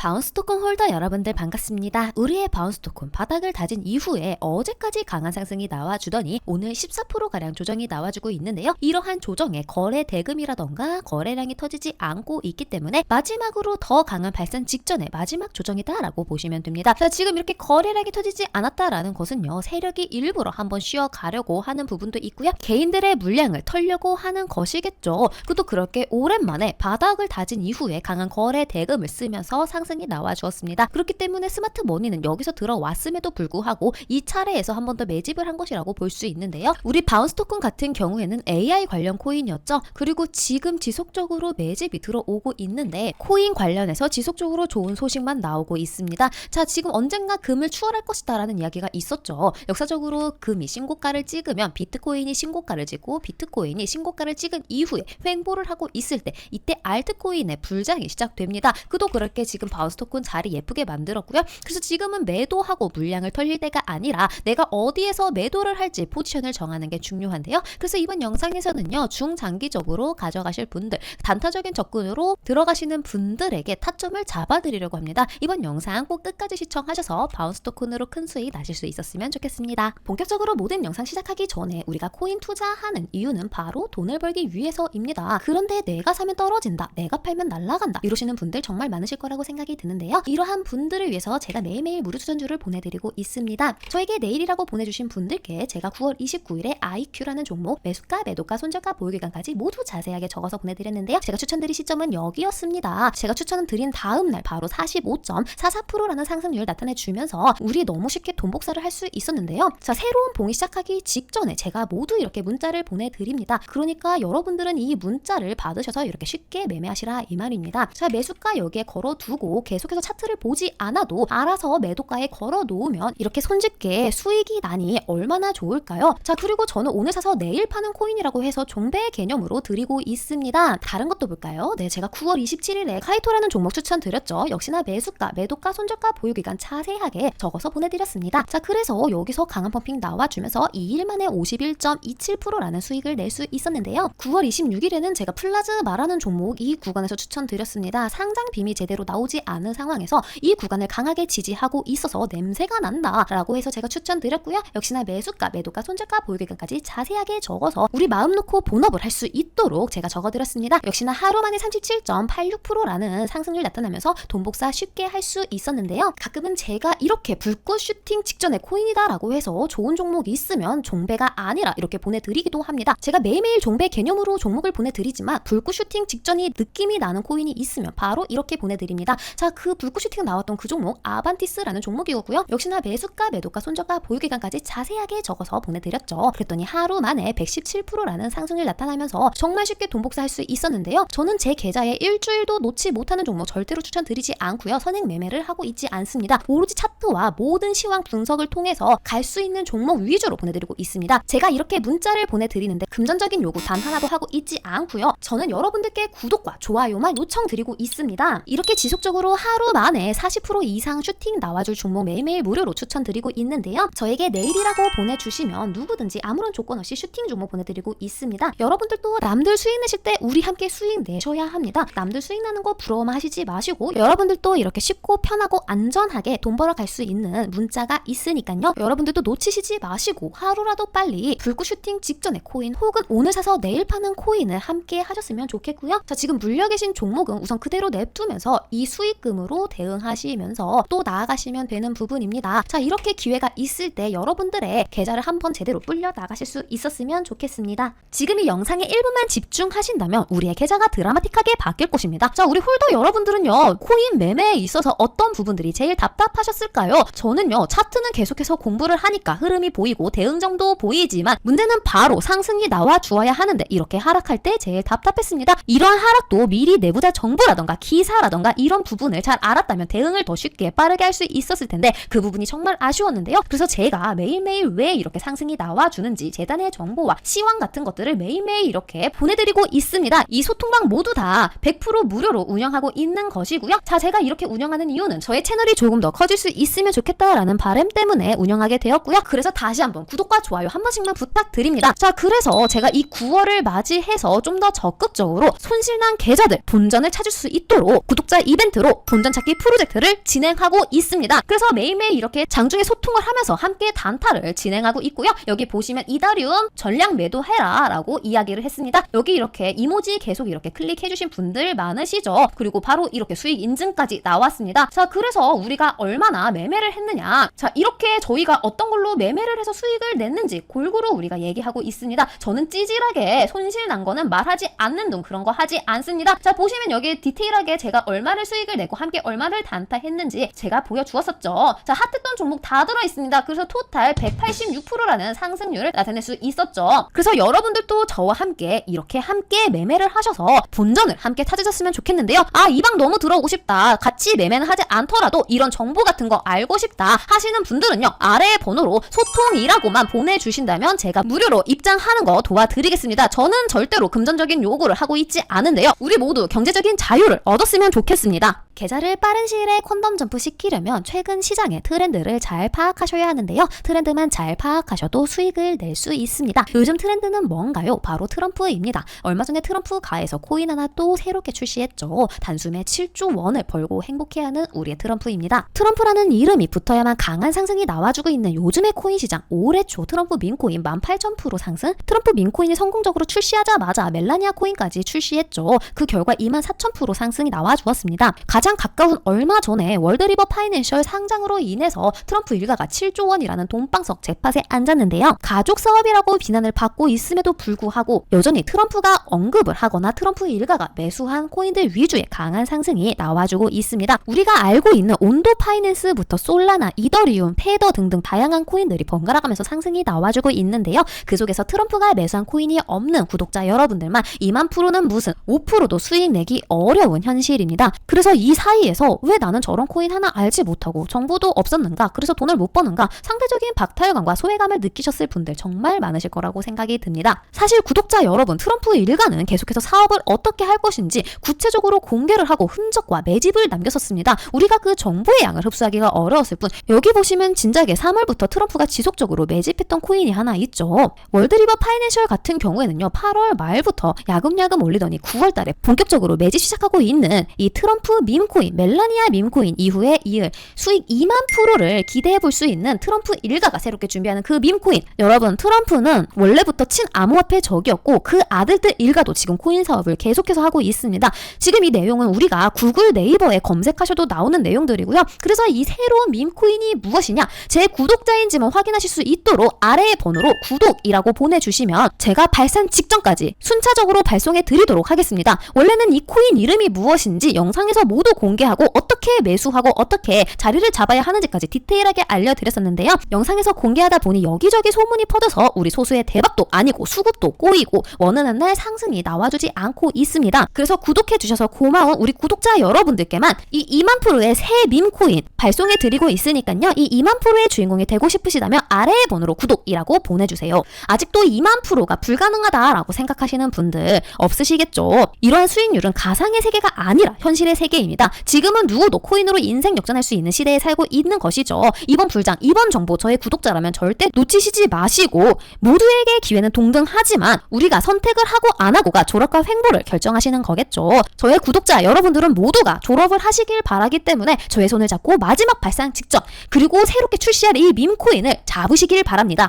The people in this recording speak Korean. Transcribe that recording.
바운스 토큰 홀더 여러분들 반갑습니다. 우리의 바운스 토큰 바닥을 다진 이후에 어제까지 강한 상승이 나와주더니 오늘 14%가량 조정이 나와주고 있는데요. 이러한 조정에 거래 대금이라던가 거래량이 터지지 않고 있기 때문에 마지막으로 더 강한 발산 직전에 마지막 조정이다라고 보시면 됩니다. 자, 지금 이렇게 거래량이 터지지 않았다라는 것은요. 세력이 일부러 한번 쉬어가려고 하는 부분도 있고요. 개인들의 물량을 털려고 하는 것이겠죠. 그것도 그렇게 오랜만에 바닥을 다진 이후에 강한 거래 대금을 쓰면서 상승 이 나와 주었습니다. 그렇기 때문에 스마트 머니는 여기서 들어왔음에도 불구하고 이 차례에서 한 번 더 매집을 한 것이라고 볼 수 있는데요. 우리 바운스 토큰 같은 경우에는 AI 관련 코인이었죠. 그리고 지금 지속적으로 매집이 들어오고 있는데 코인 관련해서 지속적으로 좋은 소식만 나오고 있습니다. 자, 지금 언젠가 금을 추월할 것이다라는 이야기가 있었죠. 역사적으로 금이 신고가를 찍으면 비트코인이 신고가를 찍고 비트코인이 신고가를 찍은 이후에 횡보를 하고 있을 때 이때 알트코인의 불장이 시작됩니다. 그도 그렇게 지금 바운스 토큰 자리 예쁘게 만들었고요. 그래서 지금은 매도하고 물량을 털릴 때가 아니라 내가 어디에서 매도를 할지 포지션을 정하는 게 중요한데요. 그래서 이번 영상에서는요. 중장기적으로 가져가실 분들, 단타적인 접근으로 들어가시는 분들에게 타점을 잡아드리려고 합니다. 이번 영상 꼭 끝까지 시청하셔서 바운스 토큰으로 큰 수익 나실 수 있었으면 좋겠습니다. 본격적으로 모든 영상 시작하기 전에 우리가 코인 투자하는 이유는 바로 돈을 벌기 위해서입니다. 그런데 내가 사면 떨어진다, 내가 팔면 날아간다 이러시는 분들 정말 많으실 거라고 생각이 드는데요. 이러한 분들을 위해서 제가 매일매일 무료 추천주를 보내드리고 있습니다. 저에게 내일이라고 보내주신 분들께 제가 9월 29일에 IQ라는 종목 매수가, 매도가, 손절가, 보유기간까지 모두 자세하게 적어서 보내드렸는데요. 제가 추천드린 시점은 여기였습니다. 제가 추천드린 다음 날 바로 45.44%라는 상승률 나타내주면서 우리 너무 쉽게 돈 복사를 할 수 있었는데요. 자 새로운 봉이 시작하기 직전에 제가 모두 이렇게 문자를 보내드립니다. 그러니까 여러분들은 이 문자를 받으셔서 이렇게 쉽게 매매하시라 이 말입니다. 자 매수가 여기에 걸어두고 계속해서 차트를 보지 않아도 알아서 매도가에 걸어 놓으면 이렇게 손쉽게 수익이 나니 얼마나 좋을까요? 자 그리고 저는 오늘 사서 내일 파는 코인이라고 해서 종배 개념으로 드리고 있습니다. 다른 것도 볼까요? 네 제가 9월 27일에 카이토라는 종목 추천드렸죠. 역시나 매수가, 매도가, 손절가, 보유기간 자세하게 적어서 보내드렸습니다. 자 그래서 여기서 강한 펌핑 나와주면서 2일 만에 51.27%라는 수익을 낼 수 있었는데요. 9월 26일에는 제가 플라즈마라는 종목 이 구간에서 추천드렸습니다. 상장 빔이 제대로 나오지 않은 상황에서 이 구간을 강하게 지지하고 있어서 냄새가 난다라고 해서 제가 추천드렸고요. 역시나 매수가, 매도가, 손절가, 보유기간까지 자세하게 적어서 우리 마음 놓고 본업을 할 수 있도록 제가 적어드렸습니다. 역시나 하루 만에 37.86%라는 상승률 나타나면서 돈 복사 쉽게 할 수 있었는데요. 가끔은 제가 이렇게 불꽃 슈팅 직전에 코인이다라고 해서 좋은 종목이 있으면 종배가 아니라 이렇게 보내드리기도 합니다. 제가 매일매일 종배 개념으로 종목을 보내드리지만 불꽃 슈팅 직전이 느낌이 나는 코인이 있으면 바로 이렇게 보내드립니다. 자, 그 불꽃 슈팅 나왔던 그 종목 아반티스라는 종목이었고요. 역시나 매수가, 매도가, 손절가, 보유기간까지 자세하게 적어서 보내드렸죠. 그랬더니 하루 만에 117%라는 상승률 나타나면서 정말 쉽게 돈 복사할 수 있었는데요. 저는 제 계좌에 일주일도 놓지 못하는 종목 절대로 추천드리지 않고요. 선행 매매를 하고 있지 않습니다. 오로지 차트와 모든 시황 분석을 통해서 갈 수 있는 종목 위주로 보내드리고 있습니다. 제가 이렇게 문자를 보내드리는데 금전적인 요구 단 하나도 하고 있지 않고요. 저는 여러분들께 구독과 좋아요만 요청드리고 있습니다. 이렇게 지속적으로 하루 만에 40% 이상 슈팅 나와줄 종목 매일매일 무료로 추천드리고 있는데요. 저에게 내일이라고 보내주시면 누구든지 아무런 조건 없이 슈팅 종목 보내드리고 있습니다. 여러분들도 남들 수익 내실 때 우리 함께 수익 내셔야 합니다. 남들 수익 나는 거 부러워만 하시지 마시고 여러분들도 이렇게 쉽고 편하고 안전하게 돈 벌어 갈 수 있는 문자가 있으니까요. 여러분들도 놓치시지 마시고 하루라도 빨리 불꽃 슈팅 직전에 코인 혹은 오늘 사서 내일 파는 코인을 함께 하셨으면 좋겠고요. 자 지금 물려 계신 종목은 우선 그대로 냅두면서 이 수익금으로 대응하시면서 또 나아가시면 되는 부분입니다. 자 이렇게 기회가 있을 때 여러분들의 계좌를 한번 제대로 불려 나가실 수 있었으면 좋겠습니다. 지금 이 영상에 1분만 집중하신다면 우리의 계좌가 드라마틱하게 바뀔 것입니다. 자 우리 홀더 여러분들은요 코인 매매에 있어서 어떤 부분들이 제일 답답하셨을까요? 저는요 차트는 계속해서 공부를 하니까 흐름이 보이고 대응정도 보이지만 문제는 바로 상승이 나와 주어야 하는데 이렇게 하락할 때 제일 답답했습니다. 이러한 하락도 미리 내부자 정보라던가 기사라던가 이런 부분 을 잘 알았다면 대응을 더 쉽게 빠르게 할 수 있었을 텐데 그 부분이 정말 아쉬웠는데요. 그래서 제가 매일매일 왜 이렇게 상승이 나와 주는지 재단의 정보와 시황 같은 것들을 매일매일 이렇게 보내드리고 있습니다. 이 소통방 모두 다 100% 무료로 운영하고 있는 것이고요. 자, 제가 이렇게 운영하는 이유는 저의 채널이 조금 더 커질 수 있으면 좋겠다라는 바람 때문에 운영하게 되었고요. 그래서 다시 한번 구독과 좋아요 한 번씩만 부탁드립니다. 자, 그래서 제가 이 9월을 맞이해서 좀 더 적극적으로 손실난 계좌들 본전을 찾을 수 있도록 구독자 이벤트로 바로 본전 찾기 프로젝트를 진행하고 있습니다. 그래서 매일매일 이렇게 장중에 소통을 하면서 함께 단타를 진행하고 있고요. 여기 보시면 이다리움 전량 매도해라 라고 이야기를 했습니다. 여기 이렇게 이모지 계속 이렇게 클릭해주신 분들 많으시죠? 그리고 바로 이렇게 수익 인증까지 나왔습니다. 자, 그래서 우리가 얼마나 매매를 했느냐. 자, 이렇게 저희가 어떤 걸로 매매를 해서 수익을 냈는지 골고루 우리가 얘기하고 있습니다. 저는 찌질하게 손실 난 거는 말하지 않는 둥 그런 거 하지 않습니다. 자, 보시면 여기 디테일하게 제가 얼마를 수익을 내고 함께 얼마를 단타했는지 제가 보여주었었죠. 자, 핫했던 종목 다 들어있습니다. 그래서 토탈 186%라는 상승률을 나타낼 수 있었죠. 그래서 여러분들도 저와 함께 이렇게 함께 매매를 하셔서 본전을 함께 찾으셨으면 좋겠는데요. 아, 이 방 너무 들어오고 싶다. 같이 매매는 하지 않더라도 이런 정보 같은 거 알고 싶다 하시는 분들은요. 아래의 번호로 소통이라고만 보내주신다면 제가 무료로 입장하는 거 도와드리겠습니다. 저는 절대로 금전적인 요구를 하고 있지 않은데요. 우리 모두 경제적인 자유를 얻었으면 좋겠습니다. 계좌를 빠른 시일에 콘돔 점프 시키려면 최근 시장의 트렌드를 잘 파악하셔야 하는데요. 트렌드만 잘 파악하셔도 수익을 낼 수 있습니다. 요즘 트렌드는 뭔가요? 바로 트럼프입니다. 얼마 전에 트럼프 가에서 코인 하나 또 새롭게 출시했죠. 단숨에 7조 원을 벌고 행복해하는 우리의 트럼프입니다. 트럼프라는 이름이 붙어야만 강한 상승이 나와주고 있는 요즘의 코인 시장. 올해 초 트럼프 민코인 18,000% 상승. 트럼프 민코인이 성공적으로 출시하자마자 멜라니아 코인까지 출시했죠. 그 결과 24,000% 상승이 나와주었습니다. 가장 가까운 얼마 전에 월드리버 파이낸셜 상장으로 인해서 트럼프 일가가 7조 원이라는 돈방석 잭팟에 앉았는데요. 가족 사업이라고 비난을 받고 있음에도 불구하고 여전히 트럼프가 언급을 하거나 트럼프 일가가 매수한 코인들 위주의 강한 상승이 나와주고 있습니다. 우리가 알고 있는 온도 파이낸스부터 솔라나, 이더리움, 페더 등등 다양한 코인들이 번갈아가면서 상승이 나와주고 있는데요. 그 속에서 트럼프가 매수한 코인이 없는 구독자 여러분들만 2만 프로는 무슨 5%도 수익 내기 어려운 현실입니다. 그래서 이 사이에서 왜 나는 저런 코인 하나 알지 못하고 정보도 없었는가? 그래서 돈을 못 버는가? 상대적인 박탈감과 소외감을 느끼셨을 분들 정말 많으실 거라고 생각이 듭니다. 사실 구독자 여러분, 트럼프 일가는 계속해서 사업을 어떻게 할 것인지 구체적으로 공개를 하고 흔적과 매집을 남겼었습니다. 우리가 그 정보의 양을 흡수하기가 어려웠을 뿐 여기 보시면 진작에 3월부터 트럼프가 지속적으로 매집했던 코인이 하나 있죠. 월드리버 파이낸셜 같은 경우에는요. 8월 말부터 야금야금 올리더니 9월 달에 본격적으로 매집 시작하고 있는 이 트럼프 밈코인, 멜라니아 밈코인 이후에 이을 수익 2만 프로를 기대해 볼 수 있는 트럼프 일가가 새롭게 준비하는 그 밈코인. 여러분, 트럼프는 원래부터 친암호화폐 적이었고 그 아들들 일가도 지금 코인 사업을 계속해서 하고 있습니다. 지금 이 내용은 우리가 구글 네이버에 검색하셔도 나오는 내용들이고요. 그래서 이 새로운 밈코인이 무엇이냐? 제 구독자인지만 확인하실 수 있도록 아래의 번호로 구독이라고 보내주시면 제가 발산 직전까지 순차적으로 발송해 드리도록 하겠습니다. 원래는 이 코인 이름이 무엇인지 영상에서 모두 공개하고 어떻게 매수하고 어떻게 자리를 잡아야 하는지까지 디테일하게 알려드렸었는데요. 영상에서 공개하다 보니 여기저기 소문이 퍼져서 우리 소수의 대박도 아니고 수급도 꼬이고 원하는 날 상승이 나와주지 않고 있습니다. 그래서 구독해 주셔서 고마운 우리 구독자 여러분들께만 이 2만 프로의 새 밈코인 발송해 드리고 있으니까요. 이 2만 프로의 주인공이 되고 싶으시다면 아래의 번호로 구독이라고 보내주세요. 아직도 2만 프로가 불가능하다라고 생각하시는 분들 없으시겠죠? 이러한 수익률은 가상의 세계가 아니라 현실의 세계입니다. 지금은 누구도 코인으로 인생 역전할 수 있는 시대에 살고 있는 것이죠. 이번 불장, 이번 정보 저의 구독자라면 절대 놓치시지 마시고 모두에게 기회는 동등하지만 우리가 선택을 하고 안 하고가 졸업과 횡보를 결정하시는 거겠죠. 저의 구독자 여러분들은 모두가 졸업을 하시길 바라기 때문에 저의 손을 잡고 마지막 발상 직전 그리고 새롭게 출시할 이 밈코인을 잡으시길 바랍니다.